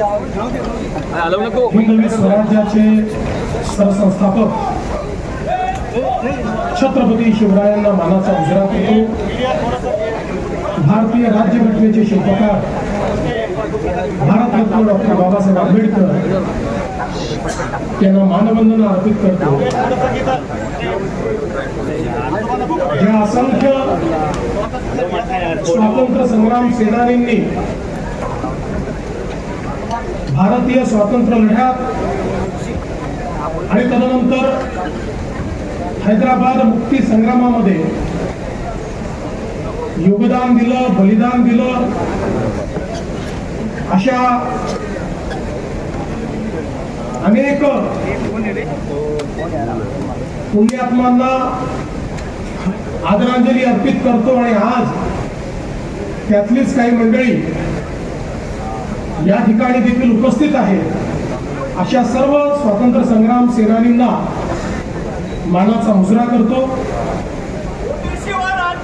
हलवू हिंदवी स्वराज्याचे सरसंस्थापक छत्रपती शिवरायांना मानाचा उजरा करतो. भारतीय राज्यघटनेचे शिल्पकार भारतरत्न डॉक्टर बाबासाहेब आंबेडकर यांना मानवंदना अर्पित करतो. ज्या असंख्य स्वातंत्र्य संग्राम सेनानींनी भारतीय स्वातंत्र्य लढ्यात आणि तदनंतर हैदराबाद मुक्ती संग्रामामध्ये योगदान दिलं बलिदान दिलं अशा अनेक पुण्यात्मांना आदरांजली अर्पित करतो आणि आज त्यातलीच काही मंडळी या ठिकाणी देखील उपस्थित आहेत. अशा सर्व स्वातंत्र्य संग्राम सेनानींना मानाचा मुजरा करतो.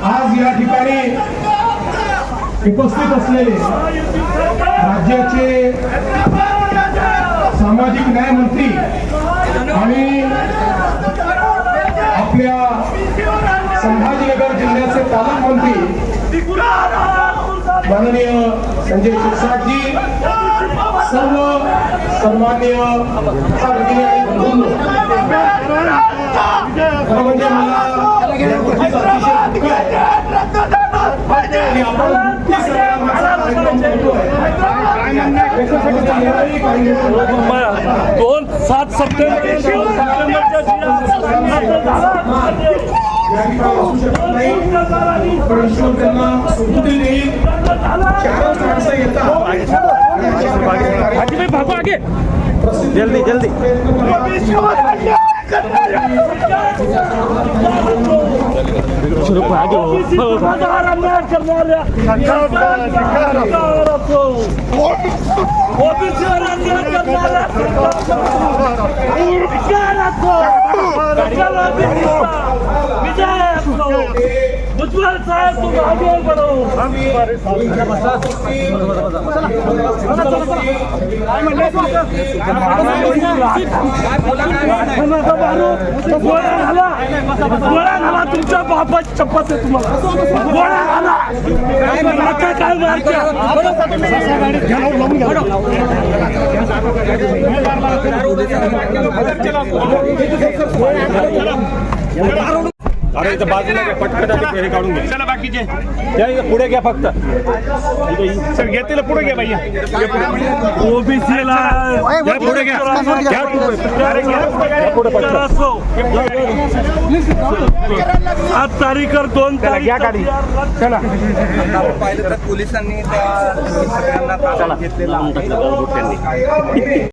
आज या ठिकाणी उपस्थित असलेले राज्याचे सामाजिक न्याय मंत्री आणि आपल्या संभाजीनगर जिल्ह्याचे पालकमंत्री माननीय संजय शिरसाटजी सर्व सन्मान्य खरं म्हणजे मला दोन सात सप्टेंबर पण ईश्वर त्यांना सुबुद्धी देईल. चारच माणसं येतात आणि अशा भागो आगे प्रसिद्ध जल्दी, जल्दी. विजय करतात. उज्ज्वल तुम आगे बढ़ो गोळ्या घाला गोळ्या घाला तुमच्या बापाची चप्पत आहे तुम्हाला. गोळ्या घाला. काय मारत्या? अरे इथं बाजूला घ्या पटकन आता हे काढून घ्या. चला बाकीचे. या इथं पुढे घ्या फक्त. सर घेतलेलं पुढे घ्या भैया. ओबीसीला या पुढे घ्या. घ्या पुढे. या पुढे पटकन. सात तारीखवर दोन तारीख चला. पाहिलं तर पोलिसांनी त्या सगळ्यांना घेतलेलं